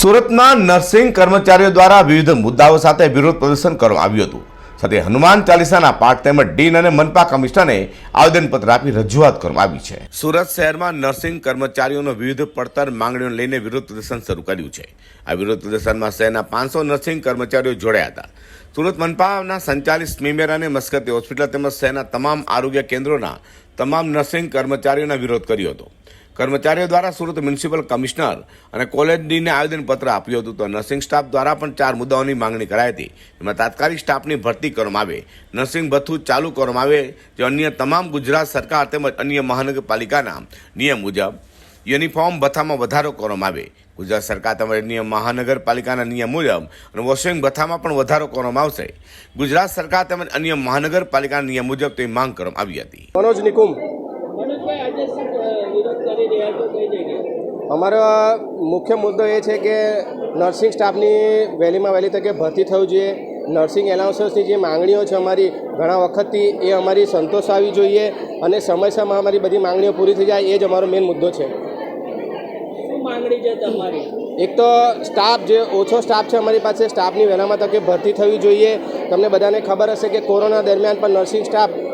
સુરતમાં નર્સિંગ કર્મચારીઓ દ્વારા વિવિધ મુદ્દાઓ સાથે વિરોધ પ્રદર્શન કરવામાં આવ્યું હતું. સાથે હનુમાન ચાલીસાના પાઠ તેમજ ડીન અને મનપા કમિશનરને આવેદનપત્ર આપી રજૂઆત કરવામાં આવી છે. સુરત શહેરમાં નર્સિંગ કર્મચારીઓનો વિવિધ પડતર માંગણીઓને લઈને વિરોધ પ્રદર્શન શરૂ કર્યું છે. આ વિરોધ પ્રદર્શનમાં શહેરના પાંચસો નર્સિંગ કર્મચારીઓ જોડાયા હતા. સુરત મનપાના સંચાલિત સ્મીમેર અને મસ્કતી હોસ્પિટલ તેમજ શહેરના તમામ આરોગ્ય કેન્દ્રોના તમામ નર્સિંગ કર્મચારીઓના વિરોધ કર્યો હતો. કર્મચારીઓ દ્વારા સુરત મ્યુનિસિપલ કમિશનર અને કોલેજ ડીને આવેદનપત્ર આપ્યું હતું. તો નર્સિંગ સ્ટાફ દ્વારા પણ ચાર મુદ્દાઓની માંગણી કરાઈ હતી. એમાં તાત્કાલિક સ્ટાફની ભરતી કરવામાં આવે. નર્સિંગ ભથ્થું ચાલુ કરવામાં આવે. જે અન્ય તમામ ગુજરાત સરકાર તેમજ અન્ય મહાનગરપાલિકાના નિયમ મુજબ યુનિફોર્મ ભથ્થામાં વધારો કરવામાં આવે. ગુજરાત સરકાર તેમજ નિયમ મહાનગરપાલિકાના નિયમ મુજબ અને વોશિંગ ભથ્થામાં પણ વધારો કરવામાં આવશે. ગુજરાત સરકાર તેમજ અન્ય મહાનગરપાલિકાના નિયમ મુજબ તે માંગ કરવામાં આવી હતી. મનોજ નિકુમ અમારો મુખ્ય મુદ્દો એ છે કે નર્સિંગ સ્ટાફની વહેલીમાં વહેલી તકે ભરતી થવું જોઈએ. નર્સિંગ એલાઉન્સની જે માંગણીઓ છે અમારી ઘણા વખતથી એ અમારી સંતોષ આવી જોઈએ અને સમયસરમાં અમારી બધી માંગણીઓ પૂરી થઈ જાય એ જ અમારો મેઇન મુદ્દો છે. માંગણી છે તમારી? એક તો સ્ટાફ જે ઓછો સ્ટાફ છે અમારી પાસે સ્ટાફની વહેલામાં તકે ભરતી થવી જોઈએ. તમને બધાને ખબર હશે કે કોરોના દરમિયાન પણ નર્સિંગ સ્ટાફ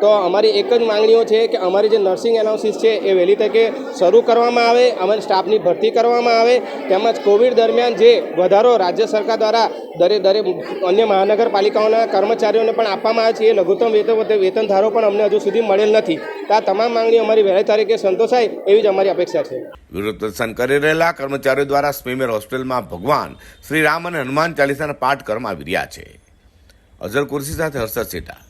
તો અમારી એક જ માંગણીઓ છે કે અમારી જે નર્સિંગ એનાલિસિસ છે એ વહેલી તકે શરૂ કરવામાં આવે, અમારી સ્ટાફની ભરતી કરવામાં આવે, તેમજ કોવિડ દરમિયાન જે વધારો રાજ્ય સરકાર દ્વારા દરે દરે અન્ય મહાનગરપાલિકાઓના કર્મચારીઓને પણ આપવામાં આવે છે, એ લઘુત્તમ વેતન વેતન ધારો પણ અમને હજુ સુધી મળેલ નથી. આ તમામ માંગણીઓ અમારી વહેલી તારીખે સંતોષાય, એવી જ અમારી અપેક્ષા છે. વિરોધ પ્રદર્શન કરી રહેલા કર્મચારીઓ દ્વારા સ્મીમેર હોસ્પિટલમાં ભગવાન શ્રી રામ અને હનુમાન ચાલીસાના પાઠ કરવામાં આવી રહ્યા છે. અઝર કુર્સી સાથે હર્ષદ સેટા